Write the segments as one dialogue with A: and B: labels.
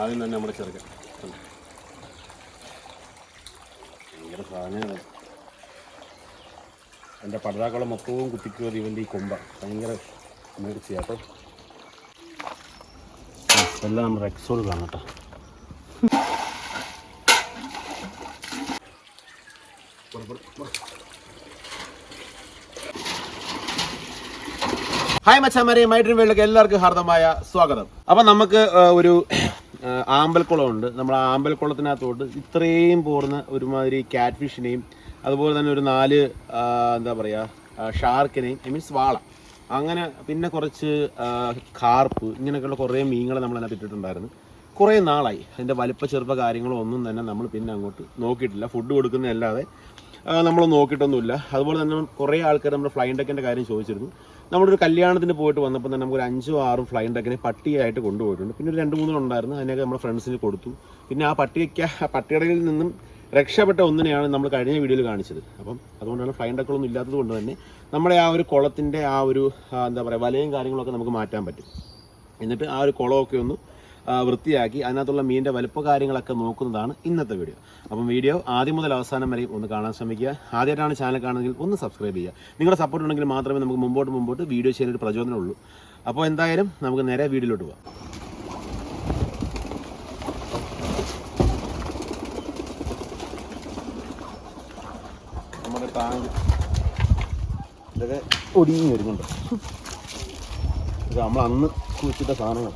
A: ആദ്യം തന്നെ നമ്മുടെ ചെറുക്കൻ? ഭയങ്കര സാധനമാണ്. എന്റെ പടുതാക്കളെ മൊത്തവും കുത്തിക്കുന്നത് ഇവന്റെ ഈ കൊമ്പ. ഭയങ്കര മേടിച്ചാട്ടോ എല്ലാം നമ്മുടെ എക്സോഡ് കാണാം കേട്ടോ. ഹായ് മച്ചാമാരെ. മൈഡ്രീം വേൾഡിലേക്ക് എല്ലാവർക്കും ഹാർദമായ സ്വാഗതം. അപ്പം നമുക്ക് ഒരു ആ, ആമ്പൽക്കുളം ഉണ്ട് നമ്മൾ ആ ആമ്പൽക്കുളത്തിനകത്തോട്ട് ഇത്രയും പോർന്ന ഒരുമാതിരി ക്യാറ്റ് ഫിഷിനെയും അതുപോലെ തന്നെ ഒരു നാല് എന്താ പറയുക ഷാർക്കിനെയും ഐ മീൻസ് വാള അങ്ങനെ പിന്നെ കുറച്ച് കാർപ്പ് ഇങ്ങനെയൊക്കെയുള്ള കുറേ മീനുകൾ നമ്മൾ അതിനകത്ത് ഇട്ടിട്ടുണ്ടായിരുന്നു. കുറേ നാളായി. അതിന്റെ വലിപ്പ ചെറുപ്പ കാര്യങ്ങളോ ഒന്നും തന്നെ നമ്മൾ പിന്നെ അങ്ങോട്ട് നോക്കിയിട്ടില്ല. ഫുഡ് കൊടുക്കുന്നതല്ലാതെ നമ്മൾ നോക്കിയിട്ടൊന്നുമില്ല. അതുപോലെ തന്നെ കുറേ ആൾക്കാർ നമ്മുടെ ഫ്ലൈൻ ഡെക്കിന്റെ കാര്യം ചോദിച്ചിരുന്നു. നമ്മളൊരു കല്യാണത്തിന് പോയിട്ട് വന്നപ്പോൾ തന്നെ നമുക്ക് ഒരു അഞ്ചോ ആറും ഫ്ലൈൻ ഡെക്കിനെ പട്ടിയായിട്ട് കൊണ്ടുപോയിട്ടുണ്ട്. പിന്നെ ഒരു രണ്ട് മൂന്നെണ്ണം ഉണ്ടായിരുന്നു അതിനൊക്കെ നമ്മുടെ ഫ്രണ്ട്സിന് കൊടുത്തു. പിന്നെ ആ പട്ടിക്ക് ആ പട്ടികടയിൽ നിന്നും രക്ഷപ്പെട്ട ഒന്നിനെയാണ് നമ്മൾ കഴിഞ്ഞ വീഡിയോയിൽ കാണിച്ചത്. അപ്പം അതുകൊണ്ടാണ് ഫ്ലൈൻ ഡെക്കുകളൊന്നും ഇല്ലാത്തത് കൊണ്ട് തന്നെ നമ്മുടെ ആ ഒരു കുളത്തിന്റെ ആ ഒരു എന്താ പറയുക വലയും കാര്യങ്ങളൊക്കെ നമുക്ക് മാറ്റാൻ പറ്റും. എന്നിട്ട് ആ ഒരു കുളമൊക്കെ ഒന്ന് വൃത്തിയാക്കി അതിനകത്തുള്ള മീനിന്റെ വലുപ്പ കാര്യങ്ങളൊക്കെ നോക്കുന്നതാണ് ഇന്നത്തെ വീഡിയോ. അപ്പം വീഡിയോ ആദ്യം മുതൽ അവസാനം വരെ ഒന്ന് കാണാൻ ശ്രമിക്കുക. ആദ്യമായിട്ടാണ് ചാനൽ കാണുന്നതെങ്കിൽ ഒന്ന് സബ്സ്ക്രൈബ് ചെയ്യുക. നിങ്ങളുടെ സപ്പോർട്ട് ഉണ്ടെങ്കിൽ മാത്രമേ നമുക്ക് മുമ്പോട്ട് മുമ്പോട്ട് വീഡിയോ ചെയ്യാൻ ഒരു പ്രചോദനമുള്ളൂ അപ്പോൾ എന്തായാലും നമുക്ക് നേരെ വീഡിയോയിലോട്ട് പോകാം നമ്മുടെ വരുന്നുണ്ട്. ഇത് നമ്മൾ അന്ന് കുഴിച്ചിട്ട സാധനങ്ങൾ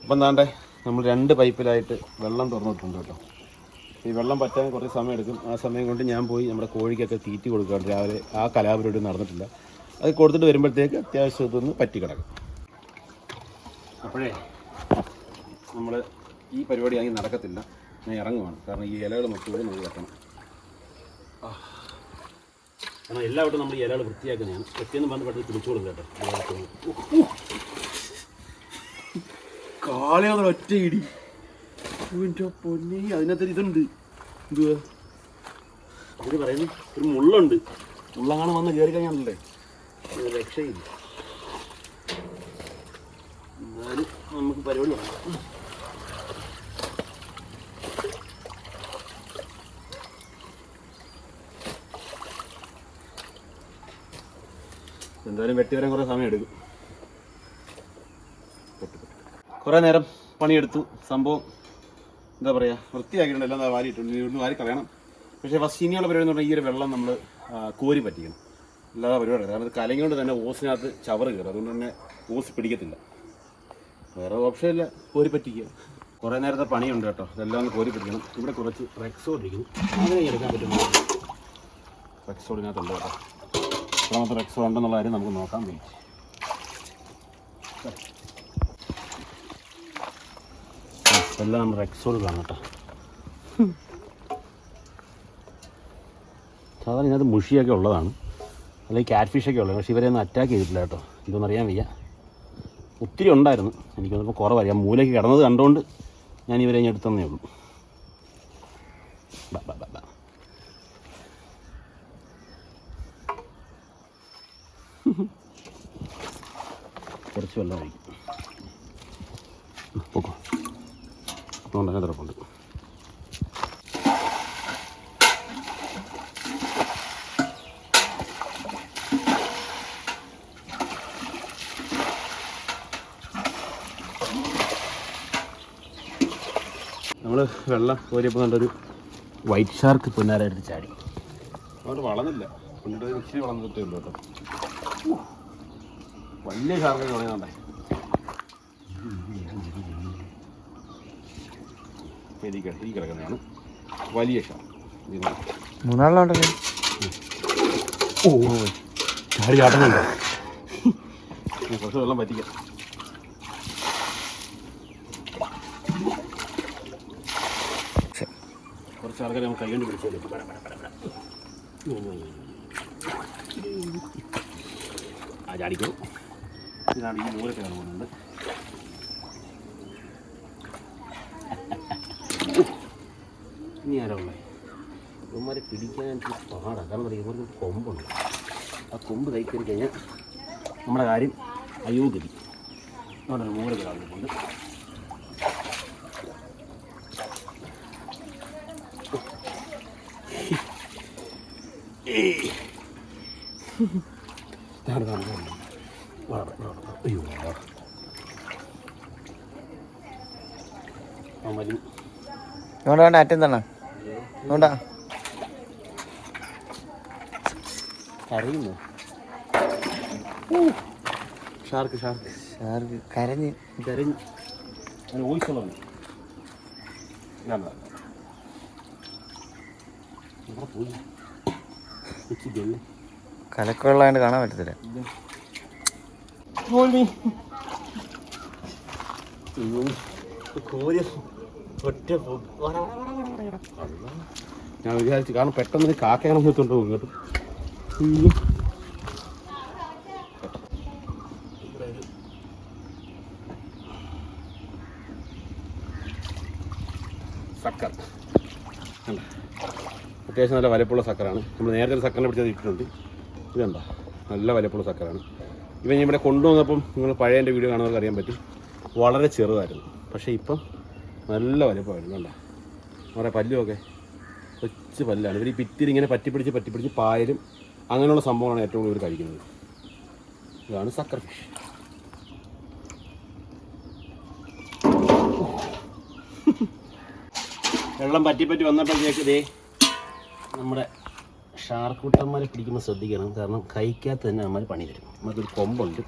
A: അപ്പം എന്താണ്ടേ നമ്മൾ രണ്ട് പൈപ്പിലായിട്ട് വെള്ളം തുറന്നിട്ടുണ്ട് കേട്ടോ. ഈ വെള്ളം പറ്റാൻ കുറച്ച് സമയം എടുക്കും ആ സമയം കൊണ്ട് ഞാൻ പോയി നമ്മുടെ കോഴിക്കൊക്കെ തീറ്റി കൊടുക്കാറുണ്ട് രാവിലെ ആ കലാപരിപാടി നടന്നിട്ടില്ല. അത് കൊടുത്തിട്ട് വരുമ്പോഴത്തേക്ക് അത്യാവശ്യം ഇതൊന്ന് പറ്റി കിടക്കും. അപ്പോഴേ നമ്മൾ ഈ പരിപാടി ആണെങ്കിൽ നടക്കത്തില്ല. ഞാൻ ഇറങ്ങുവാണ്. കാരണം ഈ ഇലകൾ മൊത്തം നമ്മൾ വെക്കണം. കാരണം എല്ലാവട്ടും നമ്മൾ ഈ ഇലകൾ വൃത്തിയാക്കുന്നതാണ്. വൃത്തിയെന്ന് പറഞ്ഞ് പെട്ടെന്ന് പിടിച്ചു കൊടുക്കുക കേട്ടോ. കാളയാണ് ഒറ്റ ഇടി. പൊന്നി അതിനകത്തൊരു ഇതുണ്ട്. എന്തുവാ? അവർ പറയുന്നു ഒരു മുള്ളുണ്ട്. മുള്ളങ്ങനെ വന്ന് കയറി കഴിഞ്ഞാണല്ലേ രക്ഷയില്ല. എന്നാലും നമുക്ക് പരിപാടി വേണം എന്തായാലും വെട്ടി വരാൻ കുറേ സമയം എടുക്കും കുറേ നേരം പണിയെടുത്തു. സംഭവം എന്താ പറയുക വൃത്തിയാക്കിയിട്ടുണ്ട്. എല്ലാം വാരിയിട്ടുണ്ട്. ഇവിടുന്ന് വാരി കളയണം. പക്ഷേ ഫസ്റ്റ് ഇനിയുള്ള പരിപാടി എന്ന് പറഞ്ഞാൽ ഈ ഒരു വെള്ളം നമ്മൾ കോരി പറ്റിക്കണം. അല്ലാതെ പരിപാടി കാരണം ഇത് കലങ്ങി കൊണ്ട് തന്നെ ഓസിനകത്ത് ചവറ് കയറും. അതുകൊണ്ട് തന്നെ ഓസ് പിടിക്കത്തില്ല. വേറെ ഓപ്ഷൻ ഇല്ല കോരി പറ്റിക്കുക. കുറേ നേരത്തെ പണിയുണ്ട് കേട്ടോ. ഇതെല്ലാം ഒന്ന് കോരി പിടിക്കണം ഇവിടെ കുറച്ച് റെക്സോഡ് ഇരിക്കുന്നു അങ്ങനെ എടുക്കാൻ പറ്റും. റെക്സോഡിനകത്തുണ്ട് കേട്ടോ. എത്രാമത്തെ റെക്സോ ഉണ്ടെന്നുള്ള കാര്യം നമുക്ക് നോക്കാൻ വേണ്ടി എല്ലാം നമ്മുടെ എക്സോഡ് കാണാം കേട്ടോ. സാധാരണ ഇതിനകത്ത് മുഷിയൊക്കെ ഉള്ളതാണ്. അല്ലെങ്കിൽ ക്യാറ്റ് ഫിഷൊക്കെ ഉള്ളത്. പക്ഷേ ഇവരെ ഒന്നും അറ്റാക്ക് ചെയ്തിട്ടില്ല കേട്ടോ. ഇതൊന്നും അറിയാൻ വയ്യ. ഒത്തിരി ഉണ്ടായിരുന്നു. എനിക്ക് കുറവായി ആ മൂലയ്ക്ക് കിടന്നത് കണ്ടുകൊണ്ട് ഞാൻ ഇവരെ ഞാൻ എടുത്തന്നേ ഉള്ളൂ. കുറച്ച് വെള്ളം ഒഴിക്കും അതുകൊണ്ട് അങ്ങനെ നമ്മൾ വെള്ളം കോരിയപ്പോൾ നല്ലൊരു വൈറ്റ് ഷാർക്ക് പൊന്നാരായിട്ട് ചാടി. അവിടെ വളർന്നില്ല. പിന്നീട് ഇച്ചിരി വളർന്നിട്ടേ ഉള്ളൂ കേട്ടോ. വലിയ ഷാർക്ക് തുടങ്ങുന്നുണ്ടേ കിട- ഈ കിടക്കുന്നതാണ്. വലിയ ഷാ.
B: മൂന്നാളിലുണ്ടല്ലോ?
A: ഓ. ചാടി ചാട്ടുന്നുണ്ട് കുറച്ച് വെള്ളം പറ്റിക്കാം കുറച്ച് ആൾക്കാരെ നമുക്ക് കൈകൊണ്ട് പിടിച്ചു ആ ചാടിക്കോ. ഇതാണ് ഈ നൂറ് കയറി ഇനി ആരാ ഉള്ളത് ഇവന്മാരെ എനിക്ക് പാടാണ് കാരണം പറയുക ഇവർക്ക് കൊമ്പുണ്ട്. ആ കൊമ്പ് കൈ കഴിഞ്ഞാൽ നമ്മുടെ കാര്യം അയോഗ്യതി. നമ്മുടെ ഒരു മൂല വളരെ അയ്യോ
B: ഇങ്ങോട്ട് വേണ്ട ഇങ്ങോട്ടാ
A: കരയുന്നു. ഷാർക്ക് ഷാർക്ക്
B: ഷാർക്ക് കരഞ്ഞ്.
A: കരഞ്ഞു. ഊഹിച്ചുള്ളതാണ്
B: കലക്കമുള്ളതായിട്ട് കാണാൻ പറ്റത്തില്ല.
A: ഒറ്റ ഞാൻ വിചാരിച്ചു കാരണം പെട്ടെന്ന് കാക്കയാണ് നിർത്തോണ്ട് ഒരു സക്കർ? അത്യാവശ്യം നല്ല വലപ്പുള്ള സക്കറാണ്. നമ്മൾ നേരത്തെ സക്കറിനെ പിടിച്ചത് ഇട്ടിട്ടുണ്ട്. ഇതെന്താ നല്ല വലപ്പുള്ള സക്കറാണ്. ഇവൻ ഇവിടെ കൊണ്ടുവന്നപ്പം നിങ്ങൾ പഴയ എന്റെ വീഡിയോ കാണുന്നവർക്ക് അറിയാൻ പറ്റും. വളരെ ചെറുതായിരുന്നു. പക്ഷേ ഇപ്പം നല്ല വലുപ്പമായിരുന്നു. കണ്ട? കുറേ പല്ലുമൊക്കെ കൊച്ചു പല്ലാണ്. ഇവർ ഈ ഭിത്തിയിൽ ഇങ്ങനെ പറ്റിപ്പിടിച്ച് പറ്റിപ്പിടിച്ച് പായലും അങ്ങനെയുള്ള സംഭവമാണ് ഏറ്റവും കൂടുതൽ കഴിക്കുന്നത്. ഇതാണ് സക്കർ ഫിഷ് വെള്ളം പറ്റി പറ്റി വന്നപ്പോഴത്തേക്ക് ദേ നമ്മുടെ ഷാർക്കൂട്ടന്മാരെ പിടിക്കുമ്പോൾ ശ്രദ്ധിക്കണം. കാരണം കൈക്കകത്ത് തന്നെ നമ്മൾ പണി തരും. നമുക്കൊരു കൊമ്പുണ്ട്.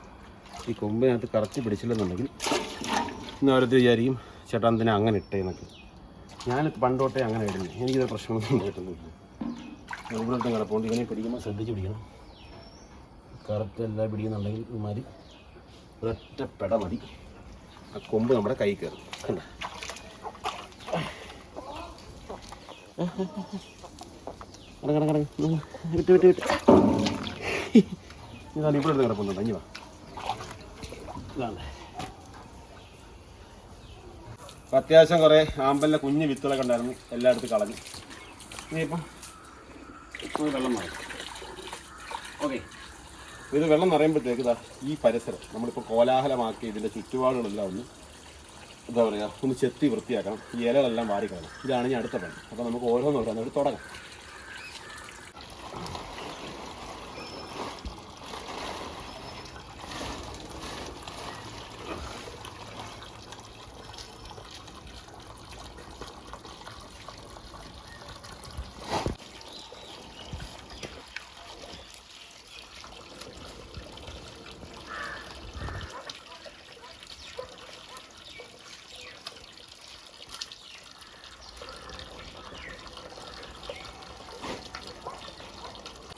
A: ഈ കൊമ്പിനകത്ത് കറച്ച് പിടിച്ചില്ലെന്നുണ്ടെങ്കിൽ ഇന്ന് ഓരോരുത്തർ വിചാരിക്കും ചേട്ടാ എന്തിനാ അങ്ങനെ ഇട്ടേന്നൊക്കെ ഞാൻ പണ്ടോട്ടേ അങ്ങനെ ഇടുന്നു. എനിക്കിത് പ്രശ്നമൊന്നും ഉണ്ടായിട്ടൊന്നുമില്ല. ഇവിടുത്തെ കിടപ്പുണ്ട്. ഇങ്ങനെ പിടിക്കുമ്പോൾ ശ്രദ്ധിച്ച് പിടിക്കണം. കറക്റ്റ് എല്ലാം പിടിക്കുന്നുണ്ടെങ്കിൽ ഇമാതിരി ഒരൊറ്റ പെട മതി. ആ കൊമ്പ് നമ്മുടെ കൈ കയറും. കണ്ട? വിട്ട് വിട്ട് വിട്ട്. ഇതാണ് ഇവിടെ കിടപ്പുന്നുണ്ട് അഞ്ഞു വാ. ഇതാണ്. അത്യാവശ്യം കുറേ ആമ്പലിന്റെ കുഞ്ഞ് വിത്തുകളൊക്കെ ഉണ്ടായിരുന്നു. എല്ലായിടത്തും കളഞ്ഞു. ഇനിയിപ്പം വെള്ളം മാറി ഓക്കെ ഇത് വെള്ളം നിറയുമ്പോഴത്തേക്ക് ഇതാ ഈ പരിസരം നമ്മളിപ്പോൾ കോലാഹലമാക്കി ഇതിന്റെ ചുറ്റുപാടുകളെല്ലാം ഒന്ന് എന്താ പറയുക ഒന്ന് ചെത്തി വൃത്തിയാക്കണം. ഈ ഇലകളെല്ലാം വാരിക്കളയണം ഇതാണ് ഞാൻ അടുത്ത പണി. അപ്പോൾ നമുക്ക് ഓരോന്നോരോന്നോട് തുടങ്ങാം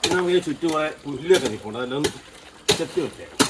A: പിന്നെ നമുക്ക് ചുറ്റും പുല്ലൊക്കെ നിൽക്കുന്നുണ്ട് അതെല്ലാം ചെത്തി വൃത്തിയാക്കാം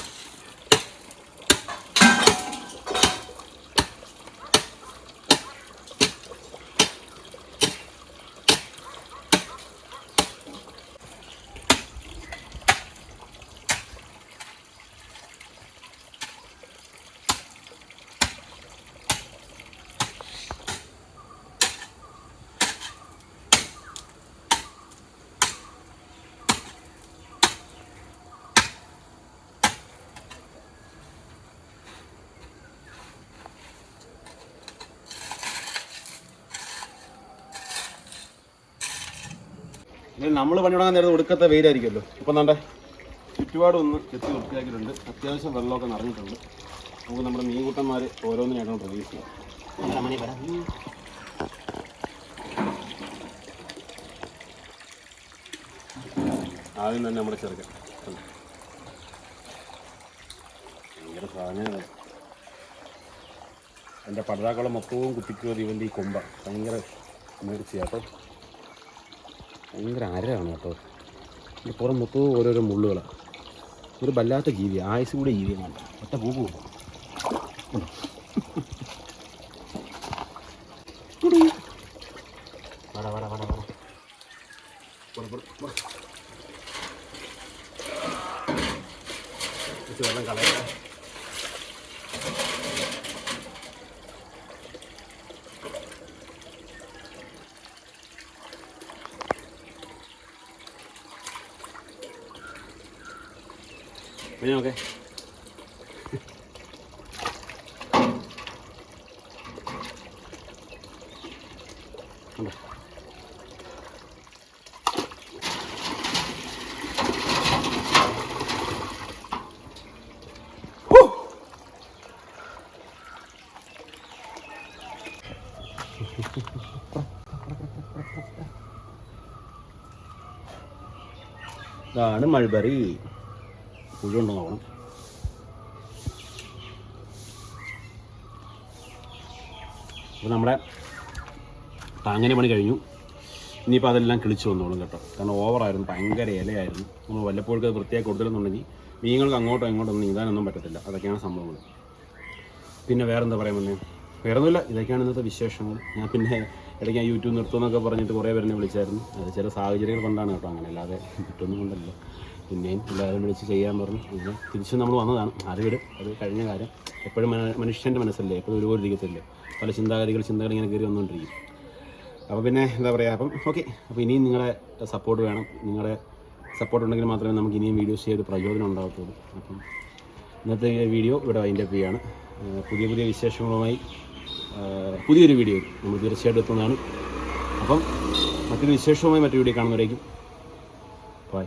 A: നമ്മൾ പണി തുടങ്ങാൻ നേരത്തെ ഒടുക്കത്തെ വെയിലായിരിക്കുമല്ലോ. ഇപ്പം നമ്മുടെ ചുറ്റുപാടും ഒന്ന് ചെത്തി വൃത്തിയാക്കിയിട്ടുണ്ട്. അത്യാവശ്യം വെള്ളമൊക്കെ നിറഞ്ഞിട്ടുണ്ട്. നമുക്ക് നമ്മുടെ മീൻകൂട്ടന്മാർ ഓരോന്നിനായിട്ടാണ് പ്രതീക്ഷിക്കാം. ആദ്യം തന്നെ നമ്മുടെ ചെറുക്കൻ? ഭയങ്കര സാധനമാണ്. എന്റെ പടുതാക്കുളം മൊത്തവും കുത്തിക്കുക ഇവന്റെ ഈ കൊമ്പ. ഭയങ്കര മേടിച്ചു കേട്ടോ. ഭയങ്കര അരയാണ് കേട്ടോ. ഇതിന്റെ പുറം മൊത്തവും ഓരോരോ മുള്ളുകളാണ് ഒരു വല്ലാത്ത ജീവി ആയുസ് കൂടെ ജീവിയാണ് ഒറ്റ പൂ പോകും വട വട വട വട. പോടെ, പോടെ, പോടെ. വെള്ളം കളയാം. പിന്നെ ഓക്കെ ഇതാണ് മൾബറി. പുഴുണ്ടോ നോക്കണം അപ്പോൾ നമ്മുടെ താങ്ങനെ പണി കഴിഞ്ഞു. ഇനിയിപ്പോൾ അതെല്ലാം കിളിച്ചു വന്നോളും കേട്ടോ. കാരണം ഓവറായിരുന്നു ഭയങ്കര ഇലയായിരുന്നു. നമ്മൾ വല്ലപ്പോഴും അത് വൃത്തിയാക്കി കൊടുത്തില്ലെന്നുണ്ടെങ്കിൽ മീനുകൾക്ക് അങ്ങോട്ടോ ഇങ്ങോട്ടോ ഒന്നും നീന്താനൊന്നും പറ്റത്തില്ല. അതൊക്കെയാണ് സംഭവങ്ങൾ. പിന്നെ വേറെന്താ പറയാൻ വന്നേ? വേറെ ഒന്നുമില്ല ഇതൊക്കെയാണ് ഇന്നത്തെ വിശേഷങ്ങൾ. ഞാൻ പിന്നെ ഇടയ്ക്ക് ഞാൻ യൂട്യൂബ് നിർത്തുമെന്നൊക്കെ പറഞ്ഞിട്ട് കുറേ പേരെന്നെ വിളിച്ചായിരുന്നു. അത് ചില സാഹചര്യങ്ങൾ കൊണ്ടാണ് കേട്ടോ അങ്ങനെ. അല്ലാതെ മറ്റൊന്നും കൊണ്ടല്ലോ. പിന്നെയും എല്ലാവരും വിളിച്ച് ചെയ്യാൻ പറഞ്ഞു. പിന്നെ തിരിച്ചും നമ്മൾ വന്നതാണ്. അറിവിടെ. വിടും അത് കഴിഞ്ഞ കാര്യം എപ്പോഴും മന- മനുഷ്യന്റെ മനസ്സല്ലേ? എപ്പോഴും ഒരുപോലെ ഇരിക്കത്തില്ലേ? പല ചിന്താഗതികൾ ചിന്തകൾ ഇങ്ങനെ കയറി വന്നുകൊണ്ടിരിക്കും അപ്പോൾ പിന്നെ എന്താ പറയുക അപ്പം ഓക്കെ അപ്പോൾ ഇനിയും നിങ്ങളുടെ സപ്പോർട്ട് വേണം. നിങ്ങളുടെ സപ്പോർട്ട് ഉണ്ടെങ്കിൽ മാത്രമേ നമുക്ക് ഇനിയും വീഡിയോസ് ചെയ്ത് പ്രയോജനം ഉണ്ടാകത്തുള്ളൂ അപ്പം ഇന്നത്തെ വീഡിയോ ഇവിടെ അതിന്റെ ചെയ്യാണ്. പുതിയ പുതിയ വിശേഷങ്ങളുമായി പുതിയൊരു വീഡിയോ നമ്മൾ തീർച്ചയായിട്ടും എത്തുന്നതാണ്. അപ്പം മറ്റൊരു വിശേഷവുമായി മറ്റൊരു വീഡിയോ കാണുന്നവരേക്കും. ബൈ